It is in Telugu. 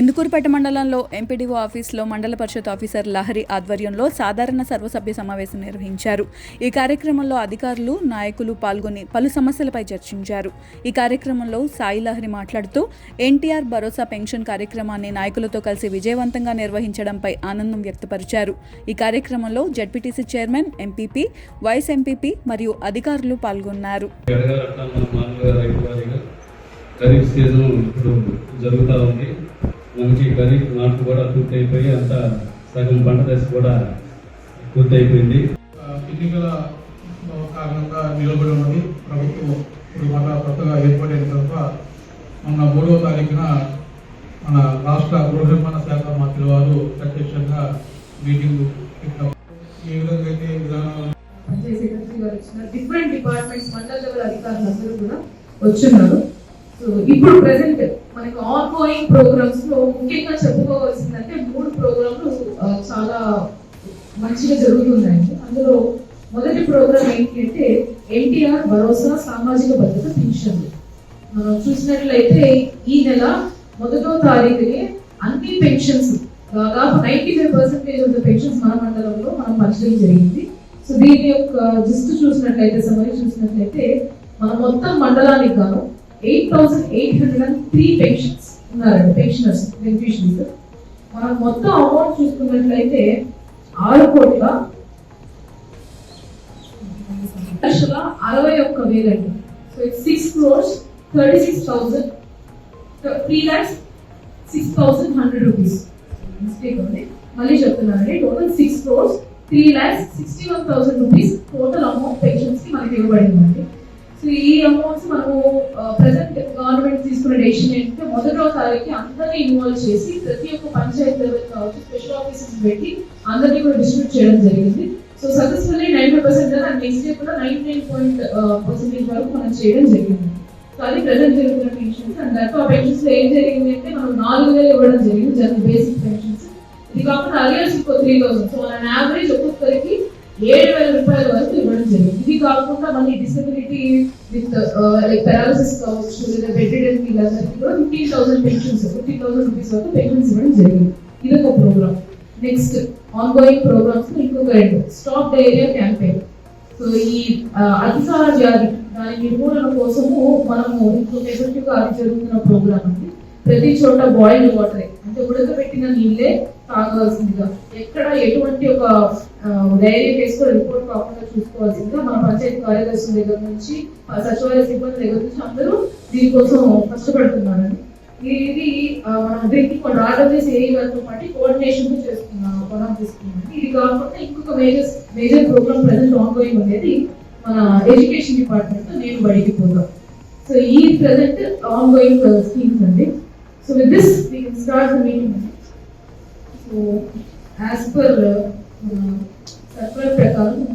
ఇందుకూరుపేట మండలంలో ఎంపీడీఓ ఆఫీసులో మండల పరిషత్ ఆఫీసర్ లహరి ఆధ్వర్యంలో సాధారణ సర్వసభ్య సమావేశం నిర్వహించారు. ఈ కార్యక్రమంలో అధికారులు నాయకులు పాల్గొని పలు సమస్యలపై చర్చించారు. ఈ కార్యక్రమంలో సాయి లహరి మాట్లాడుతూ ఎన్టీఆర్ భరోసా పెన్షన్ కార్యక్రమాన్ని నాయకులతో కలిసి విజయవంతంగా నిర్వహించడంపై ఆనందం వ్యక్తపరిచారు. ఈ కార్యక్రమంలో ZPTC chairman MPP vice MPP మరియు అధికారులు పాల్గొన్నారు. ఖరీఫ్ సీజన్ ఇప్పుడు జరుగుతూ ఉంది. మనకి ఖరీఫ్ నాటు కూడా పూర్తి అయిపోయి అంతా సగం పంట దశ కూడా పూర్తి అయిపోయింది ఆ, ఎన్నికల కారణంగా నిలబడి ఉన్నది. ప్రభుత్వం ఇప్పుడు మళ్ళా కొత్తగా ఏర్పడిన తర్వాత మొన్న మూడవ తారీఖున మన రాష్ట్ర గృహ నిర్మాణ శాఖ మంత్రి వారు ప్రత్యక్షంగా మీటింగ్ ఏ విధంగా అయితే విధానాలు డిఫరెంట్ డిపార్ట్మెంట్స్ మండల లెవెల్ అధికారులు అందరూ కూడా వచ్చున్నారు. సో ఇప్పుడు ప్రెసెంట్ మనకి ఆన్ గోయింగ్ ప్రోగ్రామ్స్లో ముఖ్యంగా చెప్పుకోవాల్సిందంటే మూడు ప్రోగ్రాంలు చాలా మంచిగా జరుగుతున్నాయండి. అందులో మొదటి ప్రోగ్రామ్ ఏంటి అంటే ఎన్టీఆర్ భరోసా సామాజిక భద్రత పెన్షన్ మనం చూసినట్లయితే ఈ నెల మొదటో తారీఖునే అన్ని పెన్షన్స్ దాదాపు ninety five percentage of the pensions మన మండలంలో మనం పంచడం జరిగింది. సో దీని యొక్క జిస్ట్ చూసినట్లయితే సమయం చూసినట్లయితే మన మొత్తం మండలానికి గాను eight thousand eight hundred and three pensions ఉన్నారండి. పెన్షనర్స్ బెనిఫిషరీస్ మనం మొత్తం అమౌంట్ చూసుకున్నట్లయితే ఆరు కోట్ల లక్షల అరవై ఒక్క వేలండి. So it's six crores thirty six thousand three lakhs six thousand hundred rupees mistake ఉంది. మళ్ళీ చెప్తున్నానండి. Total six crores three lakhs sixty one thousand rupees total amount పెన్షన్స్కి మనకి ఇవ్వబడిందండి. సో ఈ అమౌంట్స్ మనము ప్రెసెంట్ గవర్నమెంట్ తీసుకున్న డెసిషన్ ఏంటంటే మొదటో తారీఖు అందరినీ ఇన్వాల్వ్ చేసి ప్రతి ఒక్క పంచాయతీ లెవెల్ కావచ్చు స్పెషల్ ఆఫీసెస్ పెట్టి అందరినీ కూడా డిస్ట్రిబ్యూట్ చేయడం జరిగింది. So successfully ninety percent and next year కూడా నైన్టీ నైన్ పాయింట్ పర్సెంటేజ్ వరకు మనం చేయడం జరిగింది. సో అది ప్రజెంట్ జరుగుతున్న పెన్షన్స్ అండ్ దాంట్లో ఆ పెన్షన్స్లో ఏం జరిగింది అంటే మనం నాలుగు వేలు ఇవ్వడం జరిగింది జనరల్ బేసిక్ పెన్షన్స్ ఇది కాకుండా అరియర్స్ ఇంకో త్రీ థౌసండ్ సో మన యావరేజ్ ఒక్కొక్కరికి ఏడు వేల రూపాయల వరకు ఇవ్వడం జరిగింది ఇది కాకుండా మళ్ళీ డిసెబిలిటీ విత్ లైక్ పెరాలసిస్ కావచ్చు లేదా బెడ్ వీళ్ళందరికీ కూడా fifteen thousand pensions fifteen thousand rupees వరకు పెన్షన్స్ ఇవ్వడం జరిగింది. ఇది ఒక program next on going programs ఇంకొక రెండు. స్టాప్ డైరియా క్యాంపెయిన్ సో ఈ అతిసార వ్యాధి దాని నిర్మూలన కోసము మనము ఇంకొక ఎఫెక్టివ్ అది జరుగుతున్న ప్రోగ్రామ్ అండి. ప్రతి చోట బాయిల్డ్ వాటర్ అంటే ఉడకబెట్టిన నీళ్ళే తాగాల్సిందిగా. ఎక్కడ ఎటువంటి ఒక డైరీ కేసు రిపోర్ట్ కాకుండా చూసుకోవాల్సిందిగా పంచాయతీ కార్యదర్శుల దగ్గర నుంచి సచివాలయ సిబ్బంది దగ్గర నుంచి అందరూ దీనికోసం కష్టపడుతున్నారండి. ఇది మన మనం డ్రింకింగ్ వాటర్ ఆర్డర్ చేసి ఏ వాళ్ళతో పాటు కోఆర్డినేషన్ చేస్తున్నాం పొలం తీసుకున్నాం ఇది కాకుండా ఇంకొక major major program present on going అనేది మన ఎడ్యుకేషన్ డిపార్ట్మెంట్ నేను బడికి పోతాం సో ఈ ప్రెసెంట్ ఆన్ గోయింగ్ స్కీమ్స్ అండి. So with this we start the meeting so as per circular ప్రకారం